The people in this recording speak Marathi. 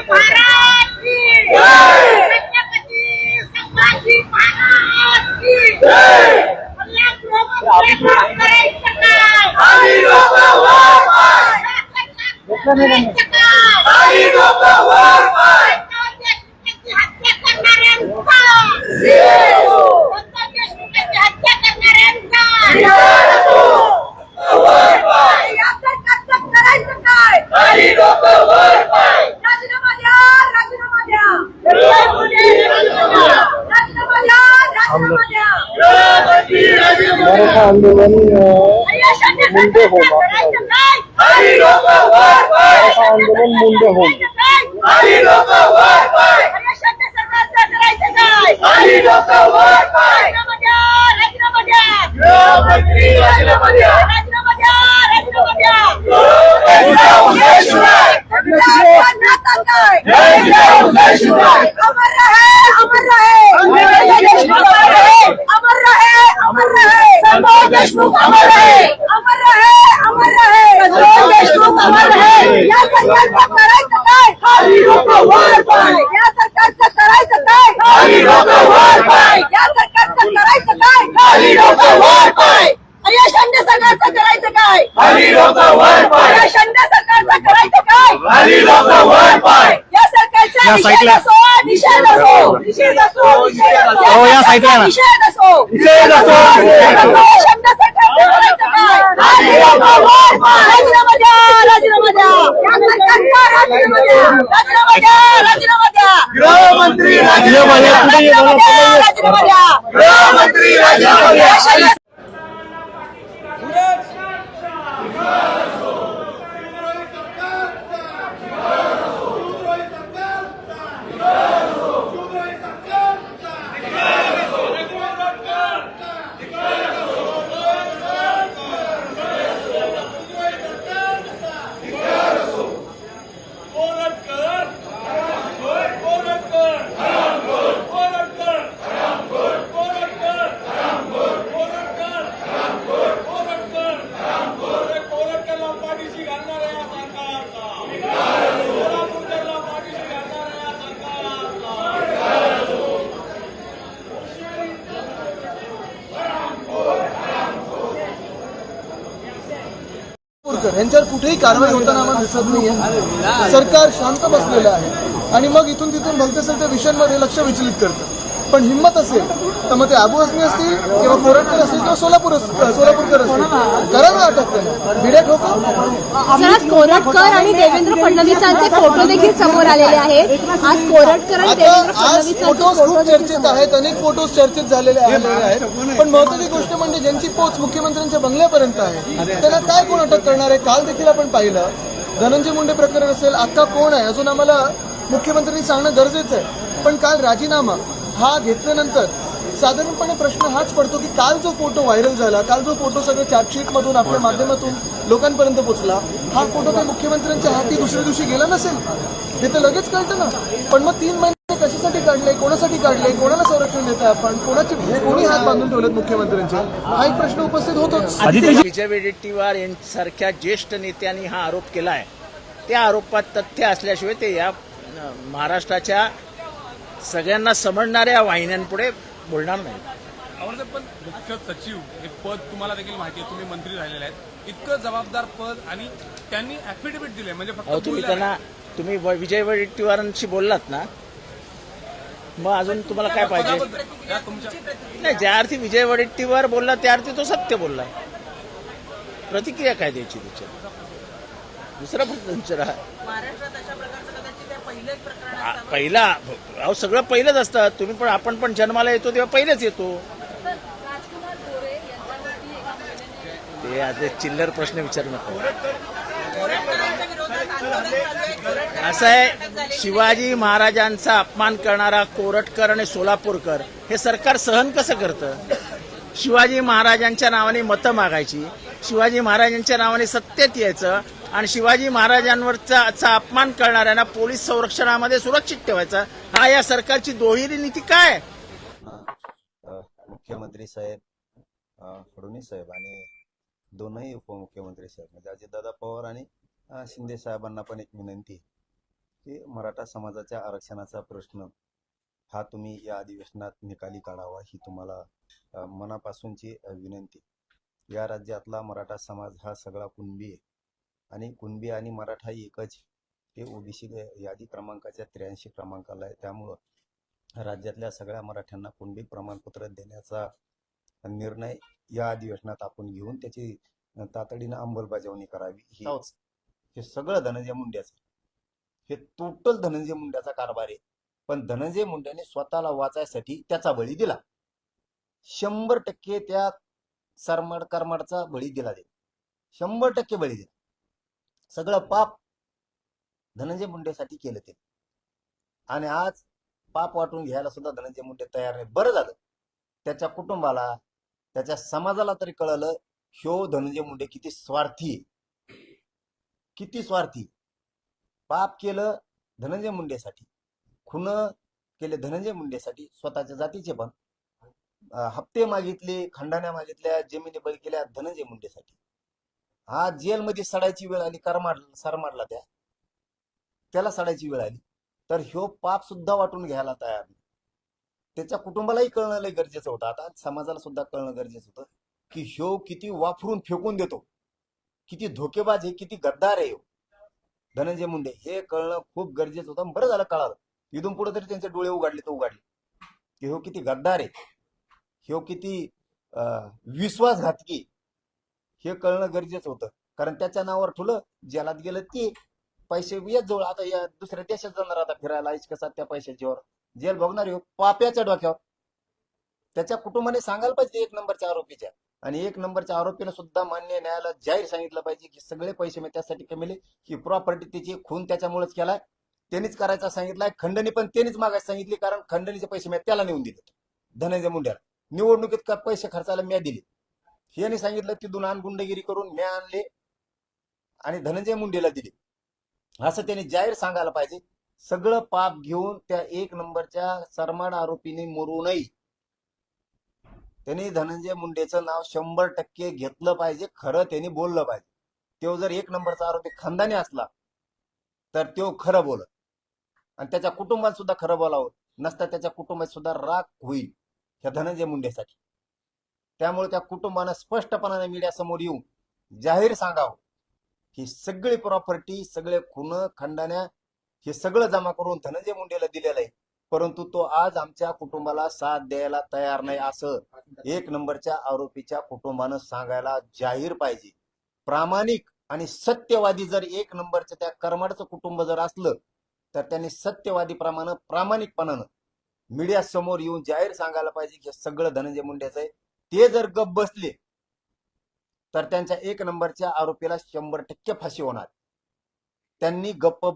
महाराज की छत्रपती संभाजी महाराज की मला गृहमंत्री करायचं काय? करायचं काय? देशमुखांची हत्या करणाऱ्यांचा देशमुखांची हत्या करणाऱ्यांचा या सरकारचं करायचं काय राजीनामा द्या राजीनामा द्या राजीनामा द्या राजीनामा द्या मराठा आंदोलन मुंडे हो, मराठा आंदोलन मुंडे होम अमर रहे अमर रहे अमर रहे अमर रहे संजय देशमुख अमर रहे अमर रहे अमर रहे संजय देशमुख अमर रहे या सरकारचं करायचं काय? या सरकारचं करायचं काय या सरकारचं करायचं काय? अरे करायचं अरे शंड सरकारचं करायचं काय? या. असो निषेध असो निषेध असो निषेध असो हो, या. शंड सरकारचं करायचं काय? राजीनामा द्या राजीनामा द्या या सरकारचा राजीनामा द्या राजीनामा द्या राजीनामा द्या गृहमंत्री राजीनामा द्या. पुढे ये, द्या. पुढे ये. राजीनामा द्या. गृहमंत्री राजीनामा द्या. या शंड- पाठीशी घालणाऱ्या या सरकारचा सोलापूरला पाठीशी घालणाऱ्या या सरकारचा आंबेडकर यांच्यावर कुठेही कारवाई होताना आम्हाला दिसत नाहीये. सरकार शांत बसलेलं आहे. आणि मग इथून तिथून भलते सलते विषयांमध्ये लक्ष विचलित करतं. पण हिंमत असेल तर मग ते आबू असमी असतील किंवा कोरटकर असतील किंवा सोलापूर सोलापूरकर असतील. करा ना अटक त्यांना भिडे ठोका कोरटकर आणि देवेंद्र फडणवीसांचे फोटो देखील समोर आलेले आहेत. आज कोरटकर आणि देवेंद्र फोटोज फोटो खूप चर्चेत आहेत अनेक फोटोज चर्चेत झालेले आहेत. पण महत्वाची गोष्ट म्हणजे ज्यांची पोच मुख्यमंत्र्यांच्या बंगल्यापर्यंत आहे त्यांना काय कोण अटक करणार आहे? काल देखील आपण पाहिलं. धनंजय मुंडे प्रकरण असेल आता कोण आहे? अजून आम्हाला मुख्यमंत्र्यांनी सांगणं गरजेचं आहे. पण काल राजीनामा हा घेतल्यानंतर साधारणपणे प्रश्न हाच पडतो की काल जो फोटो व्हायरल झाला काल जो फोटो सगळं चार्जशीट मधून आपल्या माध्यमातून लोकांपर्यंत पोहोचला हा फोटो काही मुख्यमंत्र्यांच्या हाती दुसऱ्या दिवशी गेला नसेल? हे तर लगेच कळतं ना. पण मग तीन महिने कशासाठी काढले कोणासाठी काढले कोणाला संरक्षण देत आपण कोणाचे कोणी हात बांधून ठेवलेत मुख्यमंत्र्यांचे? हा एक प्रश्न उपस्थित होतोच. विजय वडेट्टीवार यांच्यासारख्या ज्येष्ठ नेत्यांनी हा आरोप केला आहे त्या आरोपात तथ्य असल्याशिवाय ते या महाराष्ट्राच्या सगळ्यांना समजणाऱ्या वाहिन्यांपुढे बोलणार नाही. आवडतं पण मुख्य सचिव हे पद तुम्हाला देखील माहिती आहे तुम्ही मंत्री झालेले आहेत. इतकं जबाबदार पद आणि त्यांनी ऍफिडेव्हिट दिले म्हणजे अहो फक्त तुम्ही त्यांना तुम्ही व- विजय वडेट्टीवारांशी बोललात ना मग अजून तुम्हाला काय पाहिजे? नाही. या तुमच्या नाही ज्या अर्थी विजय वडेट्टीवार बोलला त्या अर्थी तो सत्य बोललाय. प्रतिक्रिया काय द्यायची त्याच्यात? दुसरा पण तुमचं आ- पहिला अहो सगळं पहिलंच असतं. तुम्ही पण आपण पण जन्माला येतो तेव्हा पहिलेच येतो. ते आता चिल्लर प्रश्न विचारू नका. असं आहे शिवाजी महाराजांचा अपमान करणारा कोरटकर आणि सोलापूरकर हे सरकार सहन कसं करतं? शिवाजी महाराजांच्या नावाने मतं मागायची शिवाजी महाराजांच्या नावाने सत्तेत यायचं आणि शिवाजी महाराजांवरचा चा अपमान करणाऱ्यांना पोलीस संरक्षणामध्ये सुरक्षित ठेवायचा. हा या सरकारची दोहेरी नीती काय? मुख्यमंत्री साहेब फडणवीस साहेब आणि दोनही उपमुख्यमंत्री साहेब म्हणजे अजितदादा पवार आणि शिंदे साहेबांना पण एक विनंती की मराठा समाजाच्या आरक्षणाचा प्रश्न हा तुम्ही या अधिवेशनात निकाली काढावा ही तुम्हाला मनापासूनची विनंती. या राज्यातला मराठा समाज हा सगळा कुणबी आहे. आणि कुणबी आणि मराठा एकच हे ओबीसी यादी क्रमांकाच्या त्र्याऐंशी क्रमांकाला आहे. त्यामुळं राज्यातल्या सगळ्या मराठ्यांना कुणबी प्रमाणपत्र देण्याचा निर्णय या अधिवेशनात आपण घेऊन त्याची तातडीनं अंमलबजावणी करावी. ही हे. सगळं धनंजय मुंड्याचं हे टोटल धनंजय मुंड्याचा कारभार आहे. पण धनंजय मुंड्याने स्वतःला वाचायसाठी त्याचा बळी दिला. शंभर टक्के त्या सरमाड करमाडचा बळी दिला दे शंभर टक्के बळी दिला. सगळं पाप धनंजय मुंडेसाठी केलं ते. आणि आज पाप वाटून घ्यायला सुद्धा धनंजय मुंडे तयार नाही बरं झालं. त्याच्या कुटुंबाला त्याच्या समाजाला तरी कळलं ह्यो धनंजय मुंडे किती स्वार्थी किती स्वार्थी पाप केलं धनंजय मुंडेसाठी. खुन केले धनंजय मुंडेसाठी. स्वतःच्या जातीचे पण. हप्ते मागितले खंडाण्या मागितल्या जमिनी बळी केल्या धनंजय मुंडेसाठी. हा जेलमध्ये सडायची वेळ आली करमाड सरमाडला त्या. त्याला सडायची वेळ आली. तर ह्यो पाप सुद्धा वाटून घ्यायला तयार नाही. त्याच्या कुटुंबालाही कळणं लय गरजेचं होतं. आता समाजाला सुद्धा कळणं गरजेचं होतं की ह्यो किती वापरून फेकून देतो. किती धोकेबाज हे किती गद्दार आहे धनंजय मुंडे हे कळणं खूप गरजेचं होतं. बरं झालं कळालं. इथून पुढे तरी त्यांचे डोळे उघडले तर उघडले. की ह्यो किती गद्दार आहे. ह्यो किती अं, विश्वासघातकी हे कळणं गरजेचं होतं. कारण त्याच्या नावावर ठुलं जेलात गेलं ते पैसे येत जवळ. आता या दुसऱ्या देशात जाणार आता फिरायला आईच कसा त्या पैशाच्यावर जेल बघणार हो पाप्याच्या डोक्यावर. त्याच्या कुटुंबाने सांगायला पाहिजे एक नंबरच्या आरोपीच्या. आणि एक नंबरच्या आरोपीने सुद्धा मान्य न्यायालयात जाहीर सांगितलं पाहिजे की सगळे पैसे मी त्यासाठी कमिले की प्रॉपर्टी त्याची खून त्याच्यामुळेच केलाय. त्यांनीच करायचा सांगितलाय. खंडणी पण त्यांनीच मागायला सांगितली. कारण खंडणीचे पैसे मी त्याला नेऊन दिले धनंजय मुंड्याला निवडणुकीत का पैसे खर्चायला मी दिले यांनी सांगितलं तिथून आण गुंडगिरी करून मी आणले आणि धनंजय मुंडेला दिले. असं त्यांनी जाहीर सांगायला पाहिजे. सगळं पाप घेऊन त्या एक नंबरच्या सरमाड आरोपीने मरू नये. त्यांनी धनंजय मुंडेचं नाव शंभर टक्के घेतलं पाहिजे. खरं त्यांनी बोललं पाहिजे. तो जर एक नंबरचा आरोपी खानदानी असला तर तो खरं बोलत आणि त्याच्या कुटुंबात सुद्धा खरं बोलावं. नसता त्याच्या कुटुंबात सुद्धा राग होईल ह्या धनंजय मुंडेसाठी. त्यामुळे त्या कुटुंबानं स्पष्टपणाने मीडिया समोर येऊन जाहीर सांगावं. ही सगळी प्रॉपर्टी सगळे खुन खंडाण्या हे सगळं जमा करून धनंजय मुंडेला दिलेलं आहे. परंतु तो आज आमच्या कुटुंबाला साथ द्यायला तयार नाही असं एक नंबरच्या आरोपीच्या कुटुंबानं सांगायला जाहीर पाहिजे. प्रामाणिक आणि सत्यवादी जर एक नंबरचं त्या कर्माडचं कुटुंब जर असलं तर त्यांनी सत्यवादीप्रमाणे प्रामाणिकपणानं मीडिया समोर येऊन जाहीर सांगायला पाहिजे की सगळं धनंजय मुंडेचं आहे. ते जर गप बसले तर त्यांच्या एक नंबरच्या आरोपीला शंभर टक्के फाशी होणार. त्यांनी गप्प